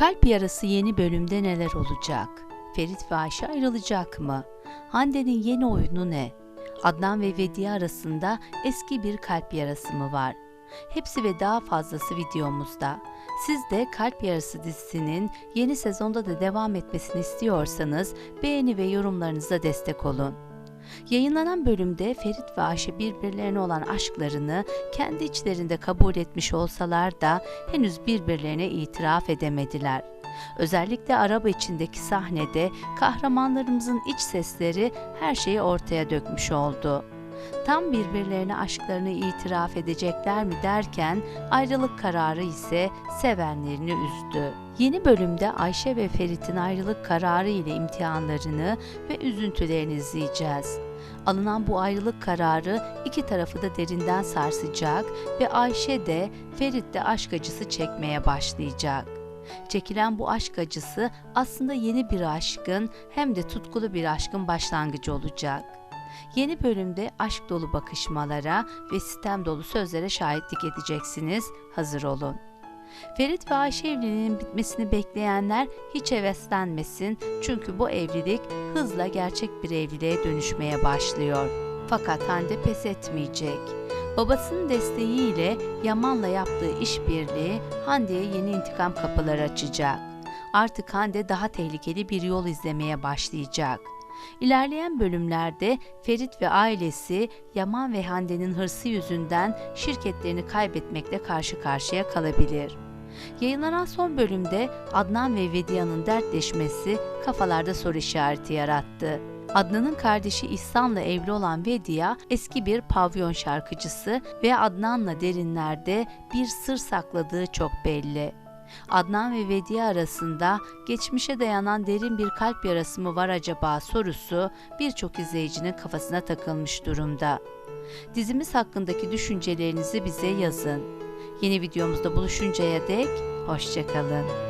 Kalp yarası yeni bölümde neler olacak? Ferit ve Ayşe ayrılacak mı? Hande'nin yeni oyunu ne? Adnan ve Vediye arasında eski bir kalp yarası mı var? Hepsi ve daha fazlası videomuzda. Siz de Kalp Yarası dizisinin yeni sezonda da devam etmesini istiyorsanız beğeni ve yorumlarınıza destek olun. Yayınlanan bölümde Ferit ve Ayşe birbirlerine olan aşklarını kendi içlerinde kabul etmiş olsalar da henüz birbirlerine itiraf edemediler. Özellikle araba içindeki sahnede kahramanlarımızın iç sesleri her şeyi ortaya dökmüş oldu. Tam birbirlerine aşklarını itiraf edecekler mi derken ayrılık kararı ise sevenlerini üzdü. Yeni bölümde Ayşe ve Ferit'in ayrılık kararı ile imtihanlarını ve üzüntülerini izleyeceğiz. Alınan bu ayrılık kararı iki tarafı da derinden sarsacak ve Ayşe de Ferit de aşk acısı çekmeye başlayacak. Çekilen bu aşk acısı aslında yeni bir aşkın hem de tutkulu bir aşkın başlangıcı olacak. Yeni bölümde aşk dolu bakışmalara ve sistem dolu sözlere şahitlik edeceksiniz. Hazır olun. Ferit ve Ayşe evliliğinin bitmesini bekleyenler hiç heveslenmesin çünkü bu evlilik hızla gerçek bir evliliğe dönüşmeye başlıyor. Fakat Hande pes etmeyecek. Babasının desteğiyle Yaman'la yaptığı işbirliği Hande'ye yeni intikam kapıları açacak. Artık Hande daha tehlikeli bir yol izlemeye başlayacak. İlerleyen bölümlerde Ferit ve ailesi Yaman ve Hande'nin hırsı yüzünden şirketlerini kaybetmekle karşı karşıya kalabilir. Yayınlanan son bölümde Adnan ve Vedia'nın dertleşmesi kafalarda soru işareti yarattı. Adnan'ın kardeşi İhsan'la evli olan Vedia eski bir pavyon şarkıcısı ve Adnan'la derinlerde bir sır sakladığı çok belli. Adnan ve Vediye arasında geçmişe dayanan derin bir kalp yarası mı var acaba sorusu birçok izleyicinin kafasına takılmış durumda. Dizimiz hakkındaki düşüncelerinizi bize yazın. Yeni videomuzda buluşuncaya dek hoşçakalın.